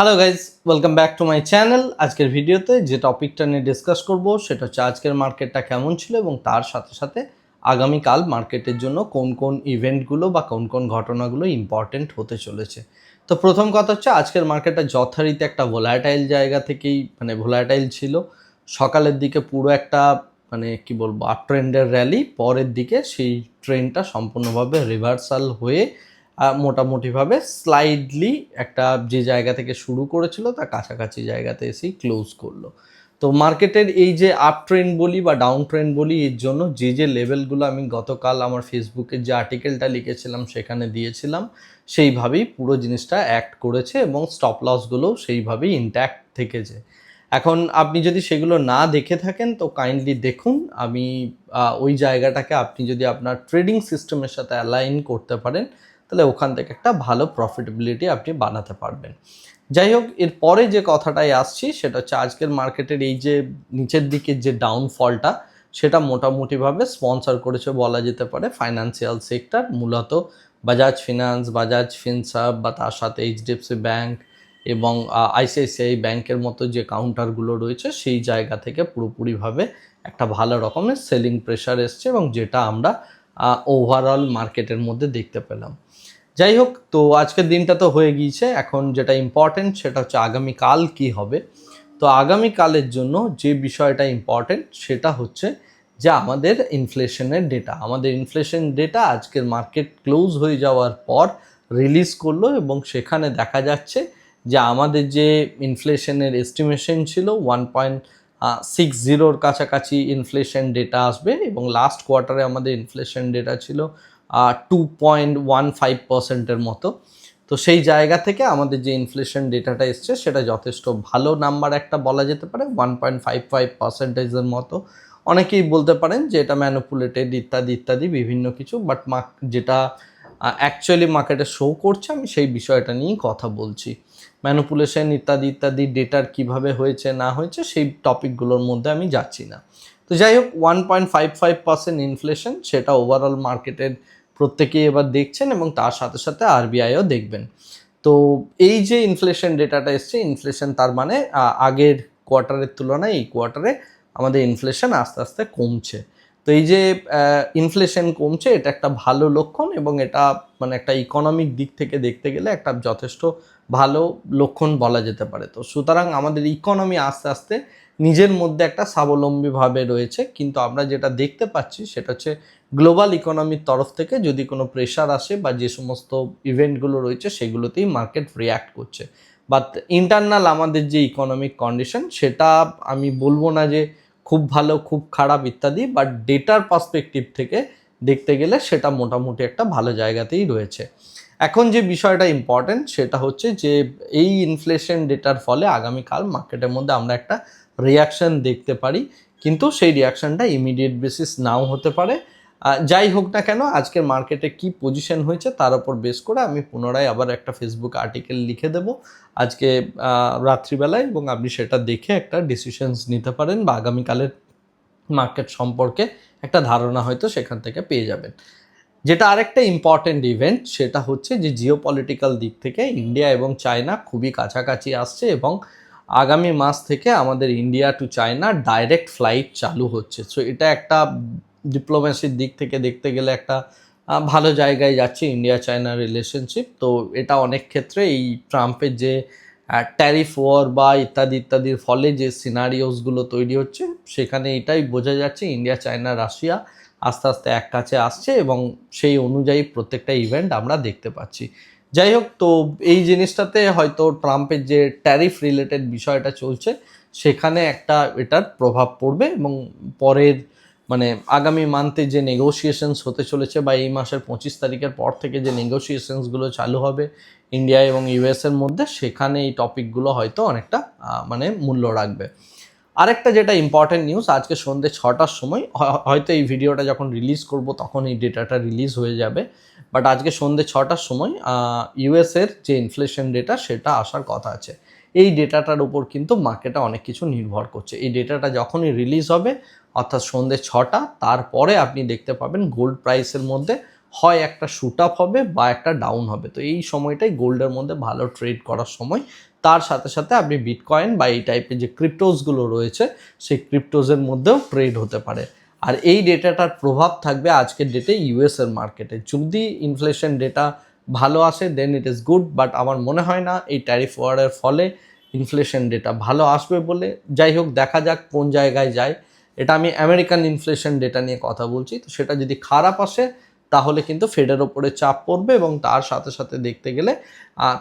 Hello guys welcome back to my channel আজকের ভিডিওতে যে টপিকটা নিয়ে ডিসকাস করব, সেটা হচ্ছে আজকের মার্কেটটা কেমন ছিল এবং তার সাথে সাথে আগামীকাল মার্কেটের জন্য কোন কোন ইভেন্টগুলো বা কোন কোন ঘটনাগুলো ইম্পর্টেন্ট হতে চলেছে। তো প্রথম কথা হচ্ছে আজকের মার্কেটটা যথারীতি একটা ভোলাটাইল জায়গা থেকেই মানে ভোলাটাইল ছিল। সকালের দিকে পুরো একটা মানে কি বলব আপ ট্রেন্ডের র্যালি পরের দিকে সেই ট্রেনটা সম্পূর্ণভাবে রিভার্সাল হয়ে মোটামুটিভাবে স্লাইডলি একটা যে জায়গা থেকে শুরু করেছিল, তার কাছাকাছি জায়গাতে এসেই ক্লোজ করল। তো মার্কেটের এই যে আপ ট্রেন্ড বলি বা ডাউন ট্রেন্ড বলি, এর জন্য যে যে লেভেলগুলো আমি গতকাল আমার ফেসবুকে যে আর্টিকেলটা লিখেছিলাম, সেখানে দিয়েছিলাম, সেইভাবেই পুরো জিনিসটা অ্যাক্ট করেছে এবং স্টপ লসগুলোও সেইভাবেই ইন্ট্যাক্ট থেকেছে। এখন আপনি যদি সেগুলো না দেখে থাকেন, তো কাইন্ডলি দেখুন। আমি ওই জায়গাটাকে আপনি যদি আপনার ট্রেডিং সিস্টেমের সাথে অ্যালাইন করতে পারেন তাহলে ওখান থেকে একটা ভালো প্রফিটেবিলিটি আপনি বানাতে পারবেন। যাই হোক এরপরে যে কথাটাই আসছি, সেটা হচ্ছে আজকের মার্কেটের এই যে নিচের দিকের যে ডাউনফলটা সেটা মোটামুটিভাবে স্পন্সর করেছে বলা যেতে পারে ফাইন্যান্সিয়াল সেক্টর মূলত বাজাজ ফিনান্স বাজাজ ফিনসাব বা তার সাথে এইচডিএফসি ব্যাংক এবং আইসিআইসিআই ব্যাংকের মতো যে কাউন্টারগুলো রয়েছে, সেই জায়গা থেকে পুরোপুরিভাবে একটা ভালো রকমের সেলিং প্রেশার এসছে এবং যেটা আমরা ওভারঅল মার্কেটের মধ্যে দেখতে পেলাম। যাই হোক, তো আজকের দিনটা তো হয়ে গিয়েছে। এখন যেটা ইম্পর্টেন্ট সেটা হচ্ছে আগামীকাল কি হবে। তো আগামীকালের জন্য যে বিষয়টা ইম্পর্টেন্ট সেটা হচ্ছে যে আমাদের ইনফ্লেশনের ডেটা আমাদের ইনফ্লেশন ডেটা আজকের মার্কেট ক্লোজ হয়ে যাওয়ার পর রিলিজ করল এবং সেখানে দেখা যাচ্ছে যে আমাদের যে ইনফ্লেশনের এস্টিমেশন ছিল ওয়ান পয়েন্ট সিক্স জিরোর কাছাকাছি ইনফ্লেশন ডেটা আসবে এবং লাস্ট কোয়ার্টারে আমাদের ইনফ্লেশন ডেটা ছিল টু পয়েন্ট ওয়ান ফাইভ পার্সেন্টের মতো। তো সেই জায়গা থেকে আমাদের যে ইনফ্লেশন ডেটাটা এসছে, সেটা যথেষ্ট ভালো নাম্বার একটা বলা যেতে পারে ওয়ান পয়েন্ট ফাইভ ফাইভ পার্সেন্টেজের মতো। অনেকেই বলতে পারেন যে এটা ম্যানুপুলেটেড ইত্যাদি ইত্যাদি বিভিন্ন কিছু বাট মার্ক যেটা অ্যাকচুয়ালি মার্কেটে শো করছে, আমি সেই বিষয়টা নিয়েই কথা বলছি। ম্যানুপুলেশন ইত্যাদি ইত্যাদি ডেটার কীভাবে হয়েছে, না হয়েছে, সেই টপিকগুলোর মধ্যে আমি যাচ্ছি না। তো যাই হোক one point five five percent inflation সেটা ওভারঅল মার্কেটের প্রত্যেকেই এবার দেখছেন এবং তার সাথে সাথে আরবিআইও দেখবেন। তো এই যে ইনফ্লেশন ডেটাটা এসছে ইনফ্লেশন তার মানে আগের কোয়ার্টারের তুলনায় এই কোয়ার্টারে আমাদের ইনফ্লেশন আস্তে আস্তে কমছে। তো এই যে ইনফ্লেশন কমছে, এটা একটা ভালো লক্ষণ এবং এটা মানে একটা ইকোনমিক দিক থেকে দেখতে গেলে একটা যথেষ্ট ভালো লক্ষণ বলা যেতে পারে। তো সুতরাং আমাদের ইকোনমি আস্তে আস্তে নিজের মধ্যে একটা স্বাবলম্বীভাবে রয়েছে, কিন্তু আমরা যেটা দেখতে পাচ্ছি সেটা হচ্ছে গ্লোবাল ইকোনমির তরফ থেকে যদি কোনো প্রেশার আসে বা যে সমস্ত ইভেন্টগুলো রয়েছে সেগুলোতেই মার্কেট রিয়্যাক্ট করছে। বাট ইন্টারনাল আমাদের যে ইকোনমিক কন্ডিশন সেটা আমি বলব না যে খুব ভালো, খুব খারাপ ইত্যাদি বাট ডেটার পার্সপেক্টিভ থেকে দেখতে গেলে সেটা মোটামুটি একটা ভালো জায়গাতেই রয়েছে। এখন যে বিষয়টা ইম্পর্টেন্ট সেটা হচ্ছে যে, এই ইনফ্লেশন ডেটার ফলে আগামীকাল মার্কেটের মধ্যে আমরা একটা রিয়াকশান দেখতে পারি, কিন্তু সেই রিয়াকশানটা ইমিডিয়েট বেসিস নাও হতে পারে। যাই হোক না কেন, আজকের মার্কেটে কি পজিশন হয়েছে তার উপর বেস করে আমি পুনরায় আবার একটা ফেসবুক আর্টিকেল লিখে দেব। আজকে রাত্রিবেলায় এবং আপনি সেটা দেখে একটা ডিসিশনস নিতে পারেন বা আগামীকালের মার্কেট সম্পর্কে একটা ধারণা হয়তো সেখান থেকে পেয়ে যাবেন। যেটা আরেকটা ইম্পর্টেন্ট ইভেন্ট সেটা হচ্ছে যে জিও পলিটিক্যাল দিক থেকে ইন্ডিয়া এবং চায়না খুবই কাছাকাছি আসছে এবং আগামী মাস থেকে আমাদের India to China direct flight চালু হচ্ছে। সো এটা একটা ডিপ্লোমেসির দিক থেকে দেখতে গেলে একটা ভালো জায়গায় যাচ্ছে ইন্ডিয়া চায়না রিলেশনশিপ তো এটা অনেক ক্ষেত্রে এই ট্রাম্পের যে ট্যারিফ ওয়ার বা ইত্যাদি ইত্যাদির ফলে যে সিনারিওসগুলো তৈরি হচ্ছে, সেখানে এটাই বোঝা যাচ্ছে ইন্ডিয়া চায়না রাশিয়া আস্তে আস্তে এক কাছে আসছে এবং সেই অনুযায়ী প্রত্যেকটা ইভেন্ট আমরা দেখতে পাচ্ছি। যাই হোক, তো এই জিনিসটাতে হয়তো ট্রাম্পের যে ট্যারিফ রিলেটেড বিষয়টা চলছে, সেখানে একটা এটার প্রভাব পড়বে এবং পরের মানে আগামী মান্থে যে নেগোসিয়েশনস হতে চলেছে বা এই মাসের পঁচিশ তারিখের পর থেকে যে নেগোসিয়েশনসগুলো চালু হবে ইন্ডিয়া এবং ইউএসের মধ্যে, সেখানে এই টপিকগুলো হয়তো অনেকটা মানে মূল্য রাখবে। আরেকটা যেটা ইম্পর্টেন্ট নিউজ আজকে সন্ধ্যে ছটার সময় হয়- হয়তো এই ভিডিওটা যখন রিলিজ করব, তখন এই ডেটাটা রিলিজ হয়ে যাবে। বাট আজকে সন্ধ্যে ছটার সময় ইউএসের যে ইনফ্লেশন ডেটা সেটা আসার কথা আছে। এই ডেটাটার উপর কিন্তু মার্কেটে অনেক কিছু নির্ভর করছে। এই ডেটাটা যখনই রিলিজ হবে, অর্থাৎ সন্ধ্যে ছটা, তারপরে আপনি দেখতে পাবেন গোল্ড প্রাইসের মধ্যে হয় একটা শুট আপ হবে বা একটা ডাউন হবে। তো এই সময়টাই গোল্ডের মধ্যে ভালো ট্রেড করার সময়। তার সাথে সাথে আপনি বিটকয়েন বা এই টাইপের যে ক্রিপ্টোসগুলো রয়েছে, সেই ক্রিপ্টোজের মধ্যেও ট্রেড হতে পারে। আর এই ডেটাটার প্রভাব থাকবে আজকের ডেটে ইউএস এর মার্কেটে যদি ইনফ্লেশন ডেটা ভালো আসে then it is good but আমার মনে হয় না এই ট্যারিফ ওয়ারের ফলে ইনফ্লেশন ডেটা ভালো আসবে বলে। যাই হোক, দেখা যাক কোন জায়গায় যায়। এটা আমি আমেরিকান ইনফ্লেশন ডেটা নিয়ে কথা বলছি, তো সেটা যদি খারাপ আসে, তাহলে কিন্তু ফেডের ওপরে চাপ পড়বে এবং তার সাথে সাথে দেখতে গেলে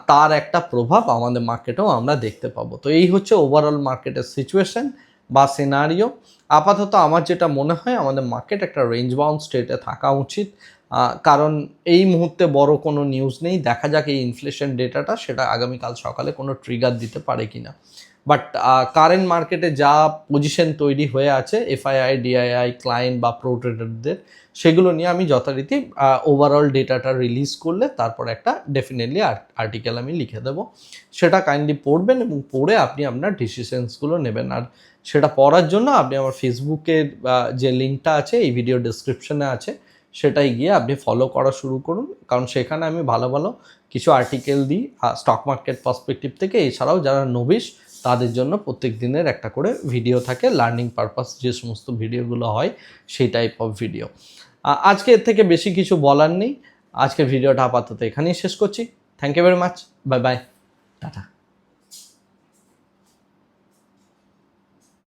তার একটা প্রভাব আমাদের মার্কেটেও আমরা দেখতে পাবো। তো এই হচ্ছে ওভারঅল মার্কেটের সিচুয়েশন বা সিনারিও আপাতত আমার যেটা মনে হয়, আমাদের মার্কেট একটা রেঞ্জ বাউন্ড স্টেটে থাকা উচিত। কারণ এই মুহূর্তে বড় কোনো নিউজ নেই। দেখা যাক এই ইনফ্লেশন ডেটাটা সেটা আগামীকাল সকালে কোনো ট্রিগার দিতে পারে কি না বাট কারেন্ট মার্কেটে যা পজিশন তৈরি হয়ে আছে এফআইআই ডিআইআই ক্লায়েন্ট বা প্রো ট্রেডারদের সেগুলো নিয়ে আমি যথারীতি ওভারঅল ডেটাটা রিলিজ করলে তারপর একটা ডেফিনেটলি আর্টিকেল আমি লিখে দেবো। সেটা কাইন্ডলি পড়বেন এবং পড়ে আপনি আপনার ডিসিশনসগুলো নেবেন। আর সেটা পড়ার জন্য আপনি আমার ফেসবুকের যে লিঙ্কটা আছে, এই ভিডিও ডিসক্রিপশনে আছে। সেটাই গিয়ে আপনি ফলো করা শুরু করুন। কারণ সেখানে আমি ভালো ভালো কিছু আর্টিকেল দিই স্টক মার্কেট পার্সপেক্টিভ থেকে। এছাড়াও যারা নবিশ তাদের জন্য প্রত্যেক দিনের একটা করে ভিডিও থাকে। লার্নিং পারপাস যে সমস্ত ভিডিওগুলো হয়, সেই টাইপ অফ ভিডিও আজকে এর থেকে বেশি কিছু বলার নেই। আজকের ভিডিওটা আপাতত এখানেই শেষ করছি। Thank you very much bye bye tata